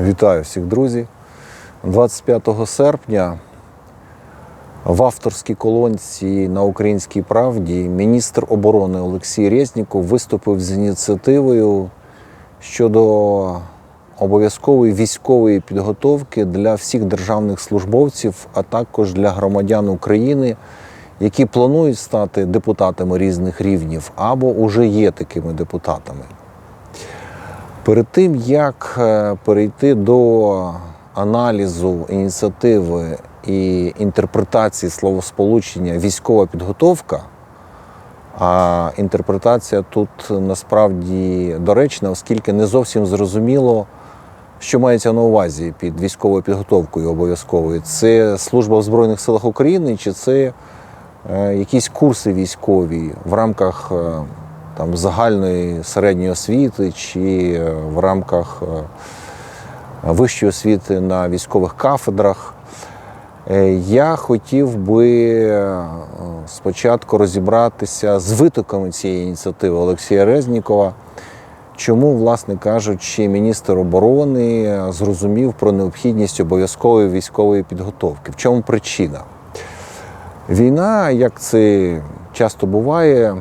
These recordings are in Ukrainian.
Вітаю всіх друзі. 25 серпня в авторській колонці на Українській правді міністр оборони Олексій Резніков виступив з ініціативою щодо обов'язкової військової підготовки для всіх державних службовців, а також для громадян України, які планують стати депутатами різних рівнів або вже є такими депутатами. Перед тим як е, перейти до аналізу ініціативи і інтерпретації словосполучення військова підготовка, а інтерпретація тут насправді доречна, оскільки не зовсім зрозуміло, що мається на увазі під військовою підготовкою обов'язковою. Це служба в Збройних силах України чи це е, якісь курси військові в рамках е, там, загальної середньої освіти чи е, в рамках е, вищої освіти на військових кафедрах. Е, Я хотів би спочатку розібратися з витоками цієї ініціативи Олексія Резнікова. Чому, власне кажучи, міністр оборони зрозумів про необхідність обов'язкової військової підготовки? В чому причина? Війна, як це часто буває,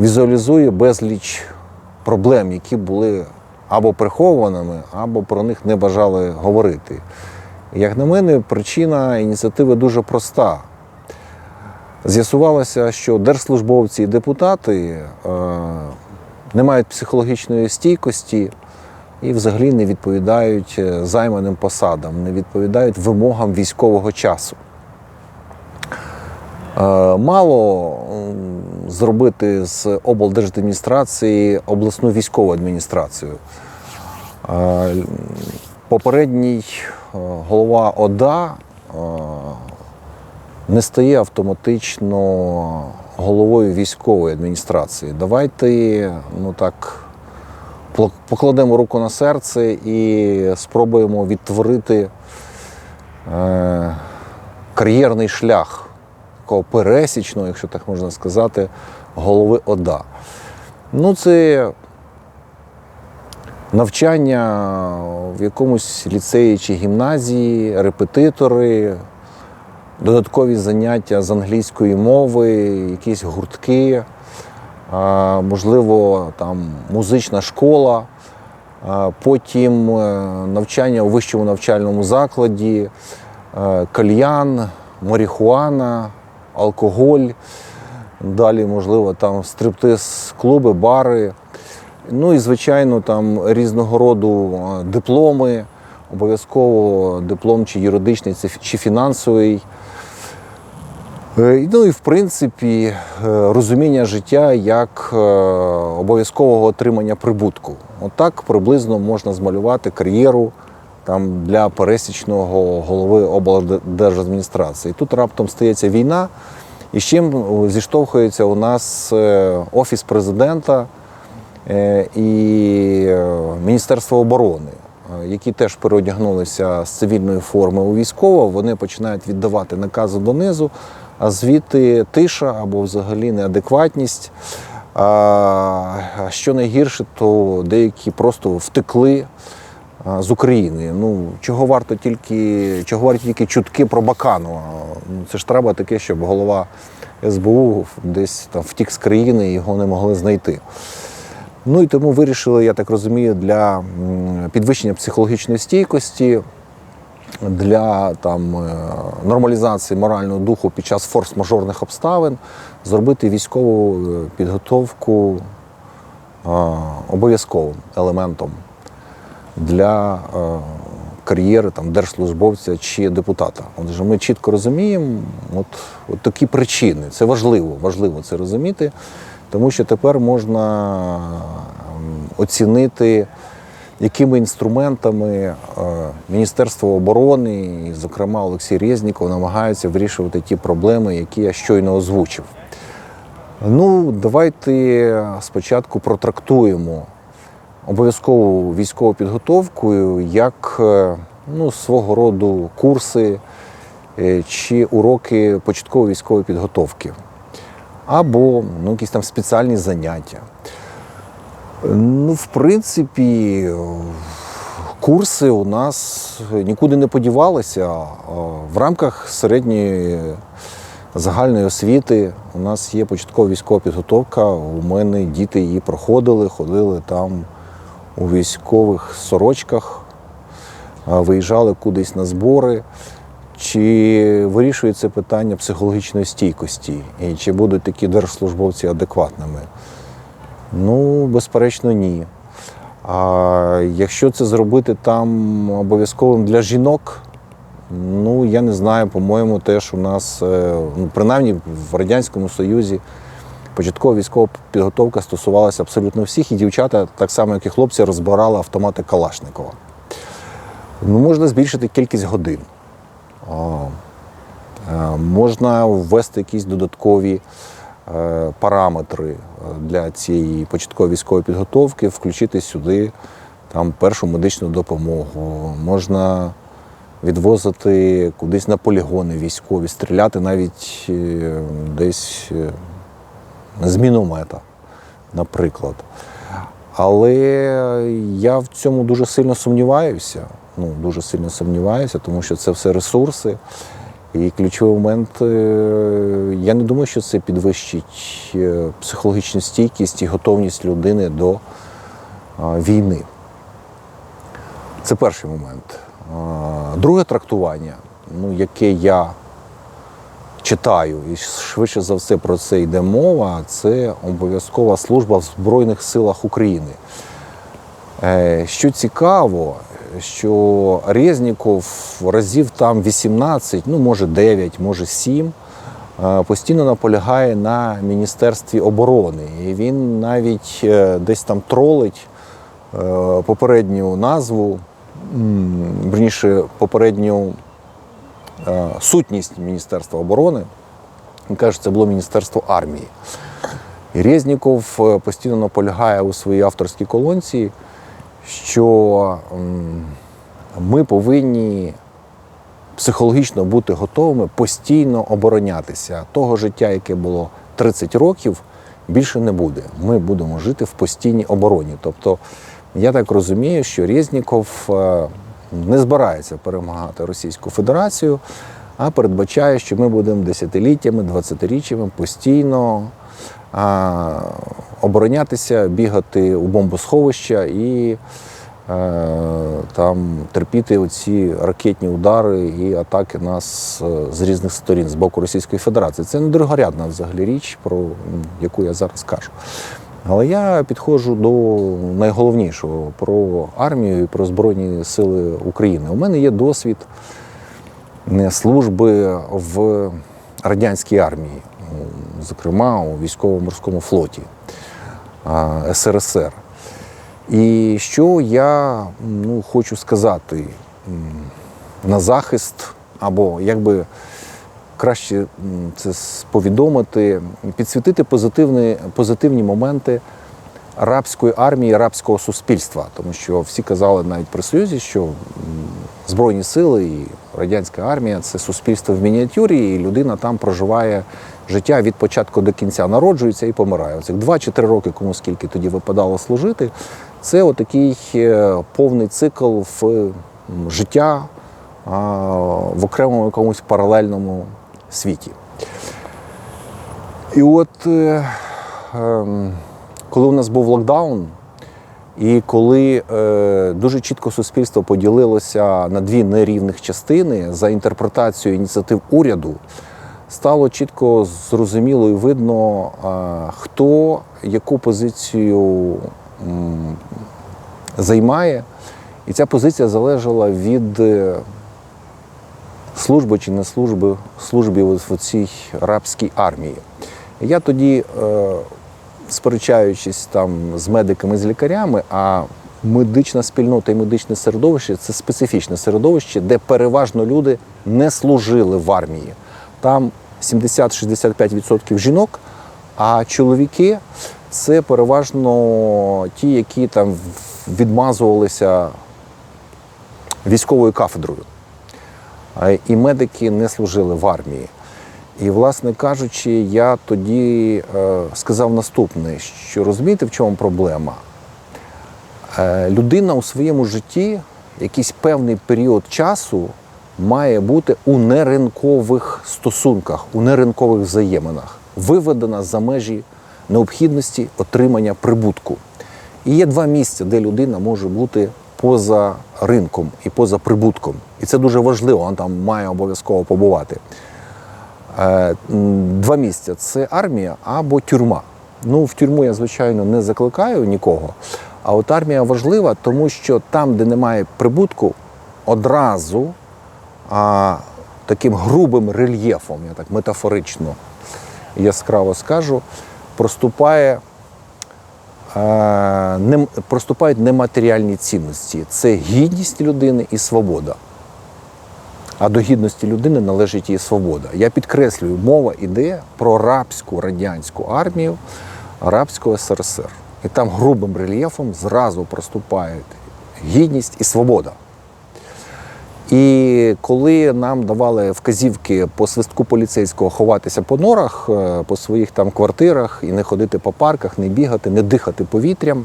візуалізує безліч проблем, які були або прихованими, або про них не бажали говорити. Як на мене, причина ініціативи дуже проста. З'ясувалося, що держслужбовці і депутати е, не мають психологічної стійкості і взагалі не відповідають е, займаним посадам, не відповідають вимогам військового часу. Е, Мало зробити з облдержадміністрації обласну військову адміністрацію. Е, Попередній е, голова ОДА е, не стає автоматично головою військової адміністрації. Давайте ну так покладемо руку на серце і спробуємо відтворити кар'єрний шлях такого пересічного, якщо так можна сказати, голови ОДА. Ну, це навчання в якомусь ліцеї чи гімназії, репетитори, додаткові заняття з англійської мови, якісь гуртки, можливо, там музична школа, потім е, навчання у вищому навчальному закладі, е, кальян, марихуана, алкоголь. Далі, можливо, там стриптиз, клуби, бари. Ну і, звичайно, там різного роду е, дипломи, обов'язково диплом чи юридичний, чи фінансовий. Е, Ну і в принципі е, розуміння життя як обов'язкового отримання прибутку. Отак приблизно можна змалювати кар'єру там, для пересічного голови облдержадміністрації. Тут раптом стається війна, і з чим е, зіштовхується у нас е, Офіс президента е, і Міністерство оборони, які теж переодягнулися з цивільної форми у військово, вони починають віддавати накази донизу, а звідти тиша або взагалі неадекватність. А що найгірше, то деякі просто втекли з України. Ну, чого варто тільки, чого варті тільки чутки про Баканова? Ну, це ж треба таке, щоб голова СБУ десь там втік з країни і його не могли знайти. Ну і тому вирішили, я так розумію, для підвищення психологічної стійкості, для там, е, нормалізації морального духу під час форс-мажорних обставин зробити військову е, підготовку е, обов'язковим елементом для е, кар'єри там, держслужбовця чи депутата. Отже, ми чітко розуміємо от, от такі причини. Це важливо, важливо це розуміти, тому що тепер можна оцінити, якими інструментами е, Міністерство оборони, і, зокрема Олексій Резніков, намагаються вирішувати ті проблеми, які я щойно озвучив. Ну, давайте спочатку протрактуємо обов'язкову військову підготовку як е, ну, свого роду курси е, чи уроки початкової військової підготовки, або ну, якісь там спеціальні заняття. Ну, в принципі, Курси у нас нікуди не подівалися. В рамках середньої загальної освіти у нас є початкова військова підготовка. У мене діти її проходили, ходили там у військових сорочках, виїжджали кудись на збори. Чи вирішується питання психологічної стійкості? І чи будуть такі держслужбовці адекватними? Ну, безперечно, ні. А якщо це зробити там обов'язковим для жінок, ну я не знаю, по-моєму, теж у нас, е, ну, принаймні в Радянському Союзі, початкова військова підготовка стосувалася абсолютно всіх, і дівчата, так само як і хлопці, розбирали автомати Калашникова. Ну, можна збільшити кількість годин. Е, Можна ввести якісь додаткові е, параметри е, для цієї початкової військової підготовки, включити сюди там, першу медичну допомогу. Можна відвозити кудись на полігони військові, стріляти навіть десь з міномета, наприклад. Але я в цьому дуже сильно сумніваюся. Ну, дуже сильно сумніваюся, тому що це все ресурси. І ключовий момент, е, я не думаю, що це підвищить е, психологічну стійкість і готовність людини до війни. Це перший момент. Друге трактування, ну, яке я читаю, і швидше за все про це йде мова, це обов'язкова служба в Збройних силах України. Е, Що цікаво, що Резніков разів там 18, ну може 9, може 7, е, постійно наполягає на Міністерстві оборони. І він навіть е, десь там тролить попередню назву, верніше, попередню сутність Міністерства оборони. Він каже, це було Міністерство армії. І Резніков е, постійно наполягає у своїй авторській колонці, що ми повинні психологічно бути готовими постійно оборонятися. Того життя, яке було 30 років, більше не буде. Ми будемо жити в постійній обороні. Тобто, я так розумію, що Резніков е, не збирається перемагати Російську Федерацію, а передбачає, що ми будемо десятиліттями, двадцятиріччями постійно а, оборонятися, бігати у бомбосховища і е, там терпіти оці ракетні удари і атаки нас е, з різних сторін з боку Російської Федерації. Це не другорядна взагалі річ, про яку я зараз кажу. Але я підходжу до найголовнішого про армію і про Збройні Сили України. У мене є досвід е, служби в радянській армії, зокрема у військово-морському флоті СРСР. І що я ну, хочу сказати на захист, або якби краще це с- повідомити, підсвітити позитивні, позитивні моменти рабської армії, рабського суспільства. Тому що всі казали навіть при Союзі, що Збройні сили і радянська армія це суспільство в мініатюрі, і людина там проживає життя від початку до кінця, народжується і помирає. Оцих два чи три роки, кому скільки тоді випадало служити, це отакий е, повний цикл в життя в окремому якомусь паралельному світі. І от е, ем, коли у нас був локдаун, і коли е, дуже чітко суспільство поділилося на дві нерівних частини за інтерпретацією ініціатив уряду, стало чітко зрозуміло і видно, е, хто яку позицію м, займає. І ця позиція залежала від е, служби чи не служби, службі в цій рабській армії. Я тоді, е, сперечаючись там з медиками, з лікарями, а медична спільнота і медичне середовище це специфічне середовище, де переважно люди не служили в армії. Там 70-65% жінок, а чоловіки це переважно ті, які там відмазувалися військовою кафедрою. І медики не служили в армії. І, власне кажучи, я тоді е, сказав наступне: що розумієте, в чому проблема? Е, людина у своєму житті, якийсь певний період часу має бути у неринкових стосунках, у неринкових взаєминах, виведена за межі необхідності отримання прибутку. І є два місця, де людина може бути поза ринком і поза прибутком. І це дуже важливо, вона там має обов'язково побувати. Е, Два місця це армія або тюрма. Ну, в тюрму я, звичайно, не закликаю нікого. А от армія важлива, тому що там, де немає прибутку, одразу а, таким грубим рельєфом, я так метафорично яскраво скажу, проступає, е, нем- проступають нематеріальні цінності. Це гідність людини і свобода. А до гідності людини належить її свобода. Я підкреслюю, мова йде про рабську радянську армію, рабського СРСР. І там грубим рельєфом зразу проступають гідність і свобода. І коли нам давали вказівки по свистку поліцейського ховатися по норах, е, по своїх там квартирах і не ходити по парках, не бігати, не дихати повітрям,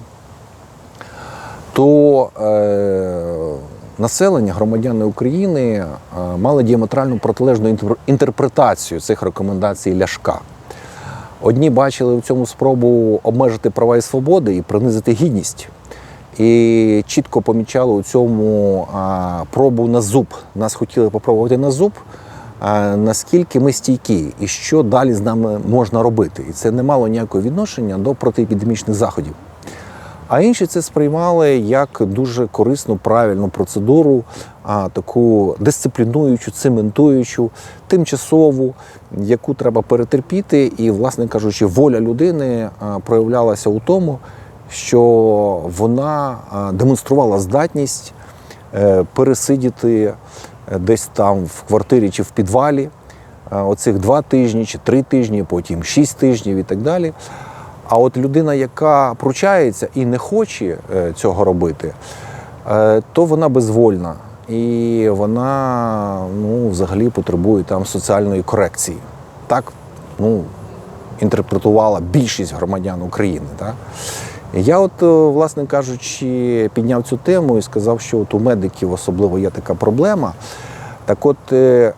то е, населення, громадяни України е, мали діаметрально протилежну інтер- інтерпретацію цих рекомендацій Ляшка. Одні бачили в цьому спробу обмежити права і свободи і принизити гідність. І чітко помічали у цьому пробу на зуб. Нас хотіли попробувати на зуб, наскільки ми стійкі і що далі з нами можна робити. І це не мало ніякого відношення до протиепідемічних заходів. А інші це сприймали як дуже корисну, правильну процедуру, а, таку дисциплінуючу, цементуючу, тимчасову, яку треба перетерпіти. І, власне кажучи, воля людини проявлялася у тому, що вона демонструвала здатність е, пересидіти е, десь там в квартирі чи в підвалі е, оцих два тижні чи три тижні, потім шість тижнів і так далі. А от людина, яка пручається і не хоче е, цього робити, е, то вона безвольна. І вона ну, взагалі потребує там соціальної корекції. Так ну, інтерпретувала більшість громадян України. Так? Я, от, е, власне кажучи, підняв цю тему і сказав, що от у медиків особливо є така проблема. Так от, е,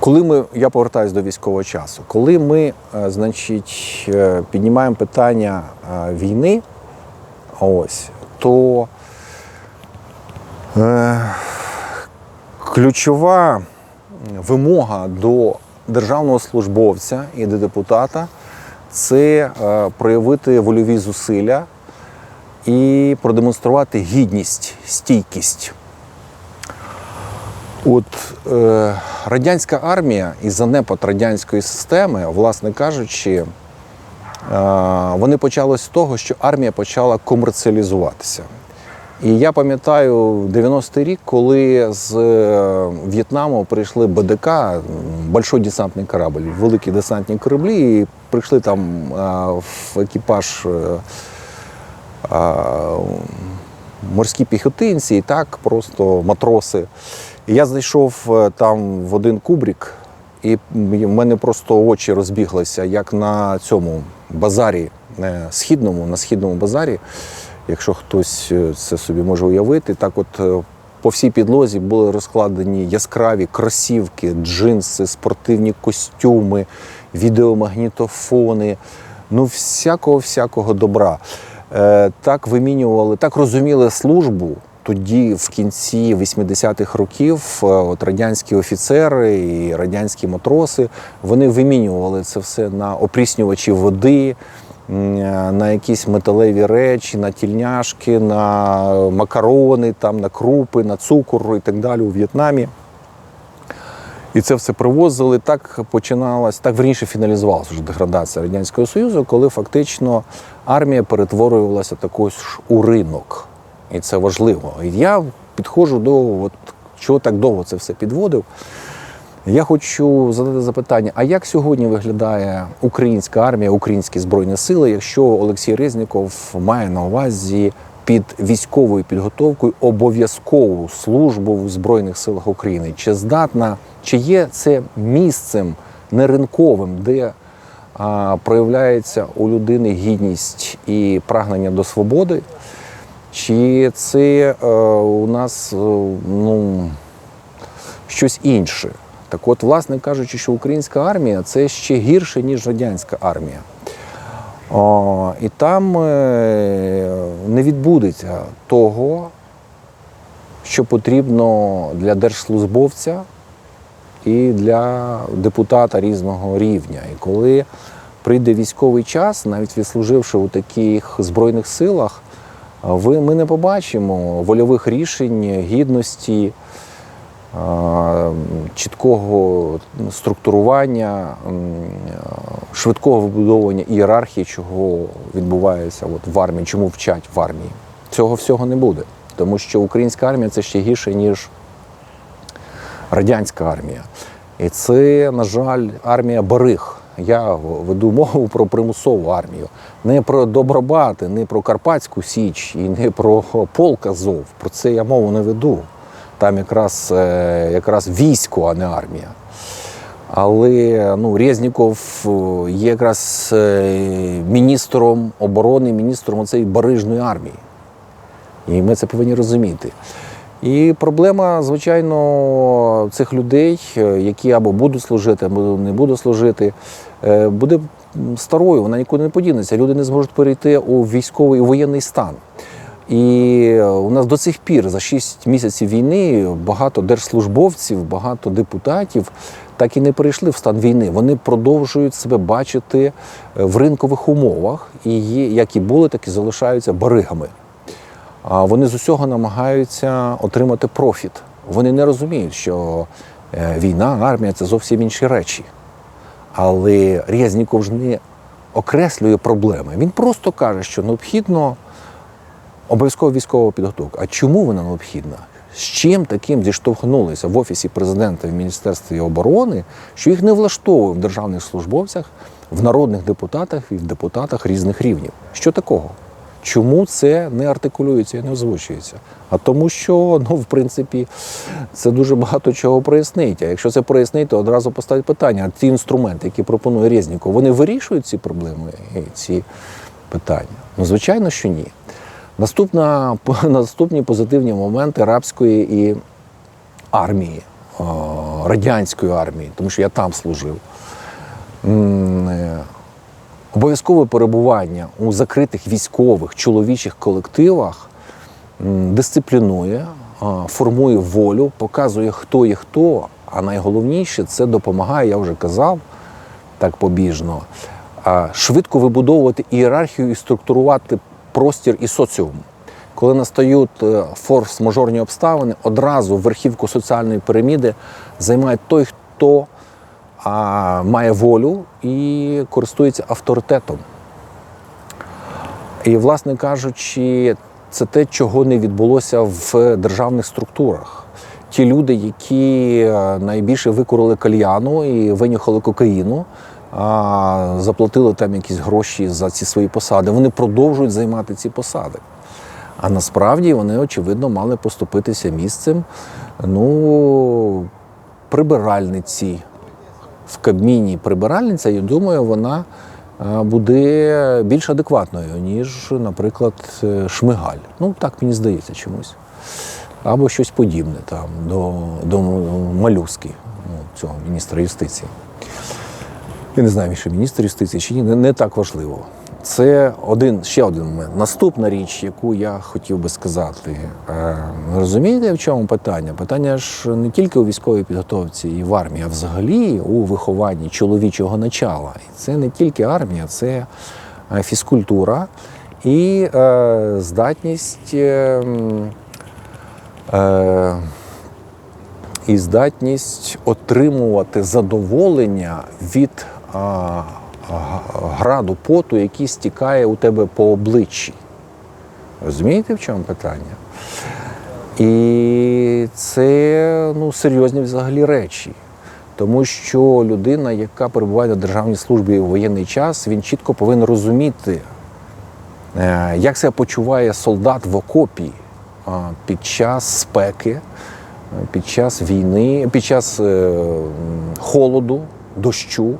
коли ми, я повертаюся до військового часу, коли ми, е, значить, піднімаємо питання війни, ось, то е, ключова вимога до державного службовця і до депутата це е, проявити вольові зусилля і продемонструвати гідність, стійкість. От е, радянська армія і занепад радянської системи, власне кажучи, е, вони почали з того, що армія почала комерціалізуватися. І я пам'ятаю 90-й рік, коли з е, В'єтнаму прийшли БДК, большой десантний корабль, великі десантні кораблі, і прийшли там е, в екіпаж е, морські піхотинці, і так просто матроси. І я зайшов там в один кубрік, і в мене просто очі розбіглися, як на цьому базарі східному, на східному базарі. Якщо хтось е, це собі може уявити, так от е, по всій підлозі були розкладені яскраві кросівки, джинси, спортивні костюми, відеомагнітофони, ну всякого всякого добра. Е, Так вимінювали, так розуміли службу. Тоді, в кінці 80-х років, от радянські офіцери і радянські матроси вони вимінювали це все на опріснювачі води, на якісь металеві речі, на тільняшки, на макарони, там, на крупи, на цукор і так далі у В'єтнамі. І це все привозили. Так починалась, так верніше фіналізувалася вже деградація Радянського Союзу, коли фактично армія перетворювалася також у ринок. І це важливо. І я підходжу до от, чого так довго це все підводив. Я хочу задати запитання: а як сьогодні виглядає українська армія, українські збройні сили, якщо Олексій Резніков має на увазі під військовою підготовкою обов'язкову службу в Збройних силах України? Чи здатна, чи є це місцем неринковим, де а, проявляється у людини гідність і прагнення до свободи? чи це е, у нас е, ну, щось інше. Так от, власне кажучи, що українська армія це ще гірше, ніж радянська армія. О, і там е, не відбудеться того, що потрібно для держслужбовця і для депутата різного рівня. І коли прийде військовий час, навіть відслуживши у таких збройних силах, ви, ми не побачимо вольових рішень, гідності, чіткого структурування, швидкого вибудовування ієрархії, чого відбувається от в армії, чому вчать в армії. Цього всього не буде. Тому що українська армія це ще гірше, ніж радянська армія. І це, на жаль, армія бариг. Я веду мову про примусову армію. Не про Добробати, не про Карпатську Січ і не про полк Азов. Про це я мову не веду. Там якраз, е, якраз військо, а не армія. Але ну, Резніков е, є якраз е, міністром оборони, міністром цієї барижної армії. І ми це повинні розуміти. І проблема, звичайно, цих людей, які або будуть служити, або не будуть служити, буде старою, вона нікуди не подінеться. Люди не зможуть перейти у військовий у воєнний стан. І у нас до цих пір за 6 місяців війни багато держслужбовців, багато депутатів так і не перейшли в стан війни. Вони продовжують себе бачити е, в ринкових умовах, і є, як і були, так і залишаються баригами. А вони з усього намагаються отримати профіт. Вони не розуміють, що е, війна, армія це зовсім інші речі. Але Резніков ж не окреслює проблеми. Він просто каже, що необхідно обов'язково військова підготовка. А чому вона необхідна? З чим таким зіштовхнулися в Офісі президента в Міністерстві оборони, що їх не влаштовує в державних службовцях, в народних депутатах і в депутатах різних рівнів? Що такого? Чому це не артикулюється і не озвучується? А тому, що ну, в принципі, це дуже багато чого прояснить. А якщо це прояснить, то одразу поставить питання: а ці інструменти, які пропонує Резніков, вони вирішують ці проблеми і ці питання? Ну, звичайно, що ні. Наступна, наступні позитивні моменти арабської і армії, радянської армії, тому що я там служив. Е, Обов'язкове перебування у закритих військових чоловічих колективах дисциплінує, формує волю, показує, хто є хто. А найголовніше це допомагає, я вже казав так побіжно, швидко вибудовувати ієрархію і структурувати простір і соціум. Коли настають е, форс-мажорні обставини, одразу верхівку соціальної піраміди займає той, хто а, має волю і користується авторитетом. І, власне кажучи, це те, чого не відбулося в державних структурах. Ті люди, які е, найбільше викурили кальяну і винюхали кокаїну, а, заплатили там якісь гроші за ці свої посади, вони продовжують займати ці посади. А насправді вони, очевидно, мали поступитися місцем ну, прибиральниці. В Кабміні прибиральниця, я думаю, вона буде більш адекватною, ніж, наприклад, е, Шмигаль. Ну, так мені здається чомусь. Або щось подібне там, до, до Малюски, ну, цього міністра юстиції. Я не знаю, він ще міністр юстиції чи ні, не, так важливо. Це один, ще один момент. Наступна річ, яку я хотів би сказати. Е, розумієте, в чому питання? Питання ж не тільки у військовій підготовці і в армії, а взагалі у вихованні чоловічого начала. І це не тільки армія, це е, фізкультура і е, здатність. Е, е, і здатність отримувати задоволення від граду поту, який стікає у тебе по обличчі. Розумієте, в чому питання? І це ну, серйозні взагалі речі. Тому що людина, яка перебуває на державній службі у воєнний час, він чітко повинен розуміти, е, як себе почуває солдат в окопі під час спеки, під час війни, під час е, холоду, дощу.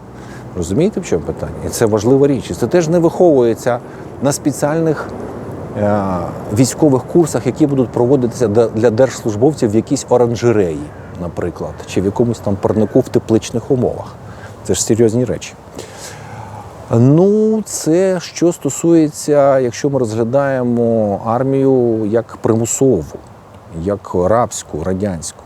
Розумієте, в чому питання? І це важлива річ. І це теж не виховується на спеціальних е, військових курсах, які будуть проводитися для- держслужбовців в якійсь оранжереї, наприклад, чи в якомусь там парнику в тепличних умовах. Це ж серйозні речі. Ну, це що стосується, якщо ми розглядаємо армію як примусову, як рабську, радянську.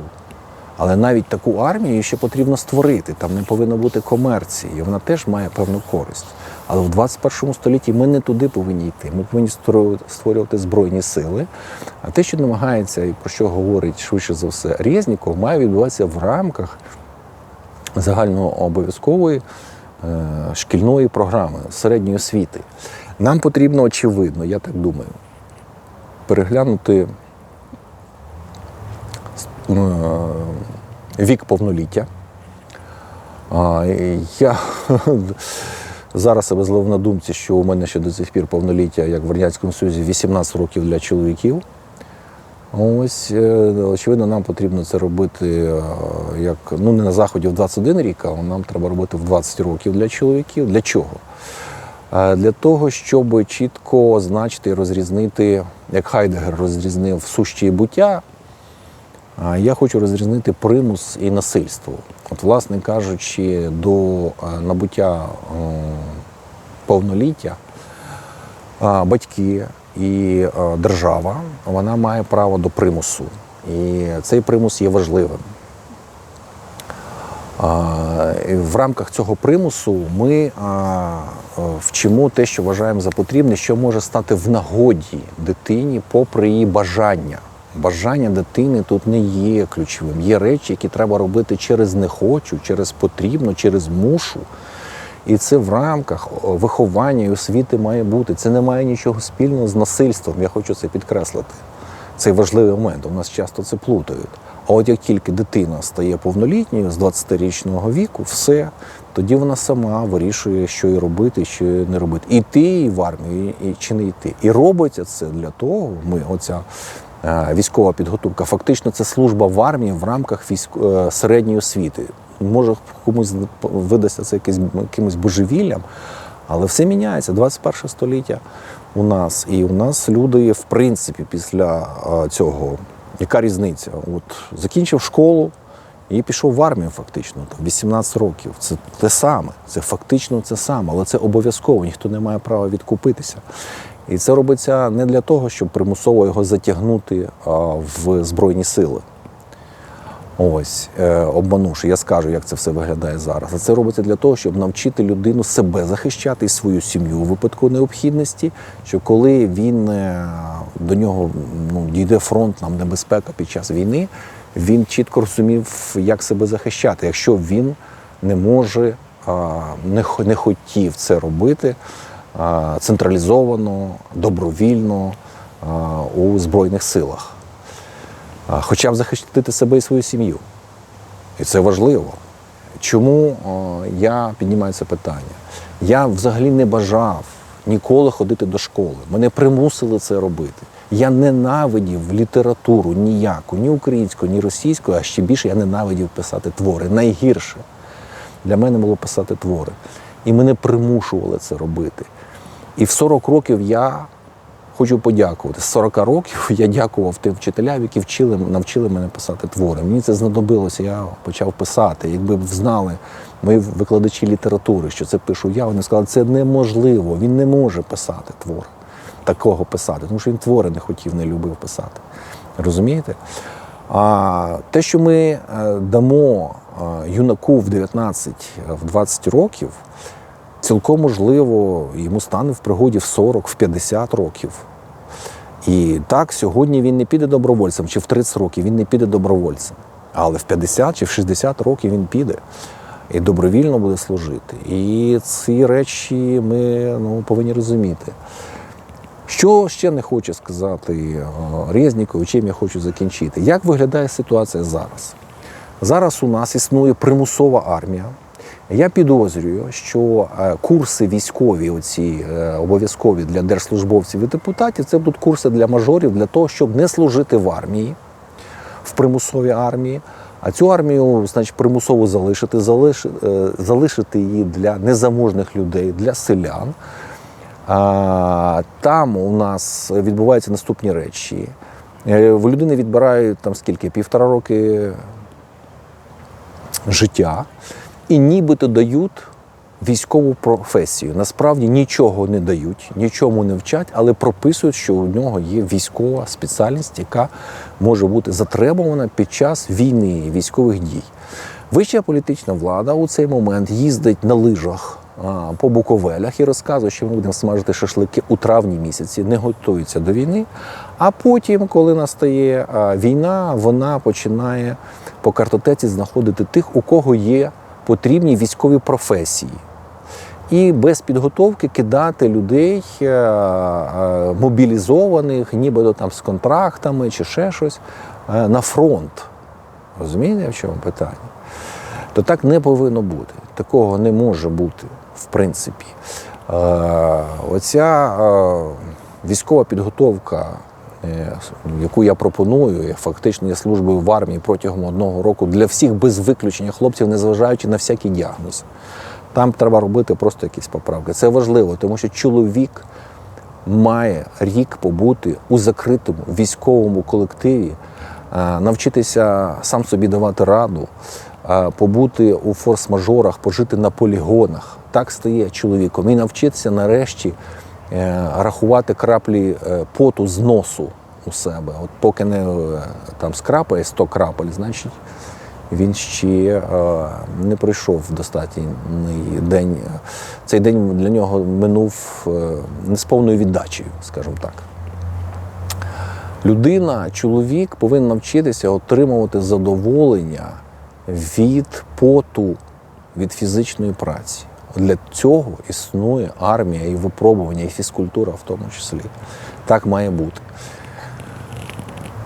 Але навіть таку армію ще потрібно створити. Там не повинно бути комерції, вона теж має певну користь. Але в 21 столітті ми не туди повинні йти. Ми повинні створювати- збройні сили. А те, що намагається і про що говорить швидше за все Резніков, має відбуватися в рамках загальнообов'язкової е, шкільної програми середньої освіти. Нам потрібно, очевидно, я так думаю, переглянути вік повноліття. Я зараз себе зловив на думці, що у мене ще до цих пір повноліття, як в Радянському Союзі, 18 років для чоловіків. Ось, е, очевидно, нам потрібно це робити е, як ну не на заході в 21 рік, а нам треба робити в 20 років для чоловіків. Для чого? Е, Для того, щоб чітко означити і розрізнити, як Хайдегер розрізнив суще і буття, я хочу розрізнити примус і насильство. От, власне кажучи, до е, набуття е, повноліття батьки і е, держава вона має право до примусу. І цей примус є важливим. В рамках цього примусу ми вчимо те, що вважаємо за потрібне, що може стати в нагоді дитині попри її бажання. Бажання дитини тут не є ключовим. Є речі, які треба робити через не хочу, через потрібно, через мушу. І це в рамках виховання і освіти має бути. Це не має нічого спільного з насильством. Я хочу це підкреслити. Це важливий момент. У нас часто це плутають. А от як тільки дитина стає повнолітньою з 20-річного віку, все, тоді вона сама вирішує, що їй робити, що їй не робити. Іти в армію і, чи не йти. І робиться це для того, ми, оця військова підготовка, фактично це служба в армії в рамках військ... е, середньої освіти. Може, комусь видасться це якимось божевіллям, але все міняється. 21 століття у нас. І у нас люди, в принципі, після цього, яка різниця? От закінчив школу і пішов в армію, фактично, там, 18 років. Це те саме, це фактично це саме, але це обов'язково, ніхто не має права відкупитися. І це робиться не для того, щоб примусово його затягнути в Збройні сили. Ось, е, обманувши, я скажу, як це все виглядає зараз. А це робиться для того, щоб навчити людину себе захищати і свою сім'ю у випадку необхідності, що коли він е, до нього ну, дійде фронт, нам небезпека під час війни, він чітко розумів, як себе захищати, якщо він не може, не, хо- хотів це робити централізовано, добровільно у Збройних силах хоча б захистити себе і свою сім'ю. І це важливо. Чому я піднімаю це питання? Я взагалі не бажав ніколи ходити до школи. Мене примусили це робити. Я ненавидів літературу ніяку, ні українську, ні російську, а ще більше я ненавидів писати твори. Найгірше для мене було писати твори. І мене примушували це робити. І в 40 років я хочу подякувати. З 40 років я дякував тим вчителям, які вчили, навчили мене писати твори. Мені це знадобилося, я почав писати. Якби б знали мої викладачі літератури, що це пишу я, вони сказали, це неможливо, він не може писати твор, такого писати, тому що він твори не хотів, не любив писати. Розумієте? А те, що ми е, дамо е, юнаку в 19, в 20 років, цілком можливо, йому стане в пригоді в 40, в 50 років. І так, сьогодні він не піде добровольцем, чи в 30 років він не піде добровольцем. Але в 50 чи в 60 років він піде і добровільно буде служити. І ці речі ми ну, повинні розуміти. Що ще не хоче сказати е, Резніков, чим я хочу закінчити? Як виглядає ситуація зараз? Зараз у нас існує примусова армія. Я підозрюю, що е, курси військові, оці е, обов'язкові для держслужбовців і депутатів, це будуть курси для мажорів для того, щоб не служити в армії, в примусовій армії, а цю армію, значить, примусово залишити, залиш, е, залишити її для незаможних людей, для селян. Там у нас відбуваються наступні речі. В людини відбирають там скільки? Півтора роки життя і нібито дають військову професію. Насправді нічого не дають, нічому не вчать, але прописують, що у нього є військова спеціальність, яка може бути затребувана під час війни і військових дій. Вища політична влада у цей момент їздить на лижах по Буковелях і розказує, що ми будемо смажити шашлики у травні місяці, не готується до війни. А потім, коли настає війна, вона починає по картотеці знаходити тих, у кого є потрібні військові професії. І без підготовки кидати людей е, е, мобілізованих, нібито там з контрактами чи ще щось, е, на фронт. Розумієте, в чому питання? То так не повинно бути. Такого не може бути, в принципі. Оця військова підготовка, яку я пропоную, фактично є службою в армії протягом одного року для всіх без виключення хлопців, незважаючи на всякий діагноз. Там треба робити просто якісь поправки. Це важливо, тому що чоловік має рік побути у закритому військовому колективі, е, навчитися сам собі давати раду, е, побути у форс-мажорах, пожити на полігонах. Так стає чоловіком і навчитися нарешті е, рахувати краплі е, поту з носу у себе. От поки не е, там скрапає 100 крапель, значить він ще е, не пройшов достатній день. Цей день для нього минув е, не з повною віддачею, скажімо так. Людина, чоловік повинен навчитися отримувати задоволення від поту, від фізичної праці. Для цього існує армія і випробування, і фізкультура в тому числі. Так має бути.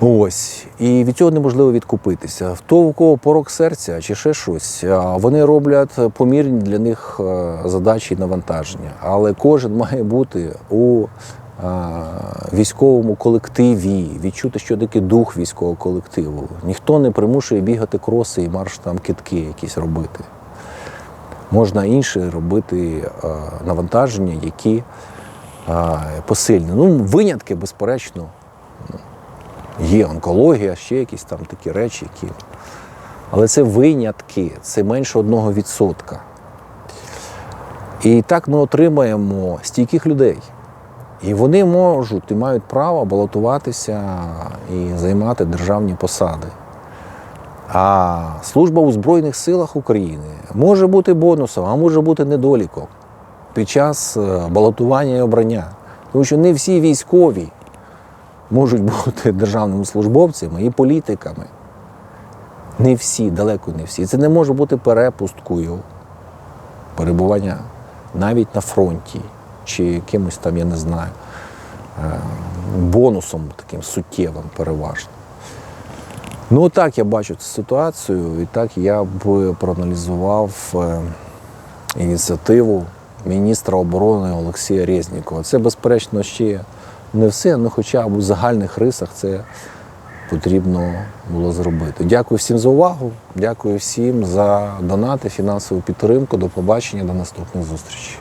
Ось. І від цього неможливо відкупитися. Того, у кого порок серця чи ще щось, вони роблять помірні для них е, задачі і навантаження. Але кожен має бути у військовому колективі, відчути, що таке дух військового колективу. Ніхто не примушує бігати кроси і марш там китки якісь робити. Можна інше робити навантаження, які посильні. Ну, винятки, безперечно, Є онкологія, ще якісь там такі речі, які. Але це винятки, це менше одного відсотка. І так ми отримаємо стійких людей. І вони можуть і мають право балотуватися і займати державні посади. А служба у Збройних силах України може бути бонусом, а може бути недоліком під час е, балотування і обрання. Тому що не всі військові можуть бути державними службовцями і політиками. Не всі, далеко не всі. Це не може бути перепусткою перебування навіть на фронті чи якимось там, я не знаю, е, бонусом таким суттєвим переважно. Ну, так я бачу цю ситуацію, і так я б проаналізував е, ініціативу міністра оборони Олексія Резнікова. Це, безперечно, ще не все, але хоча б у загальних рисах це потрібно було зробити. Дякую всім за увагу. Дякую всім за донати, фінансову підтримку. До побачення, до наступних зустрічей.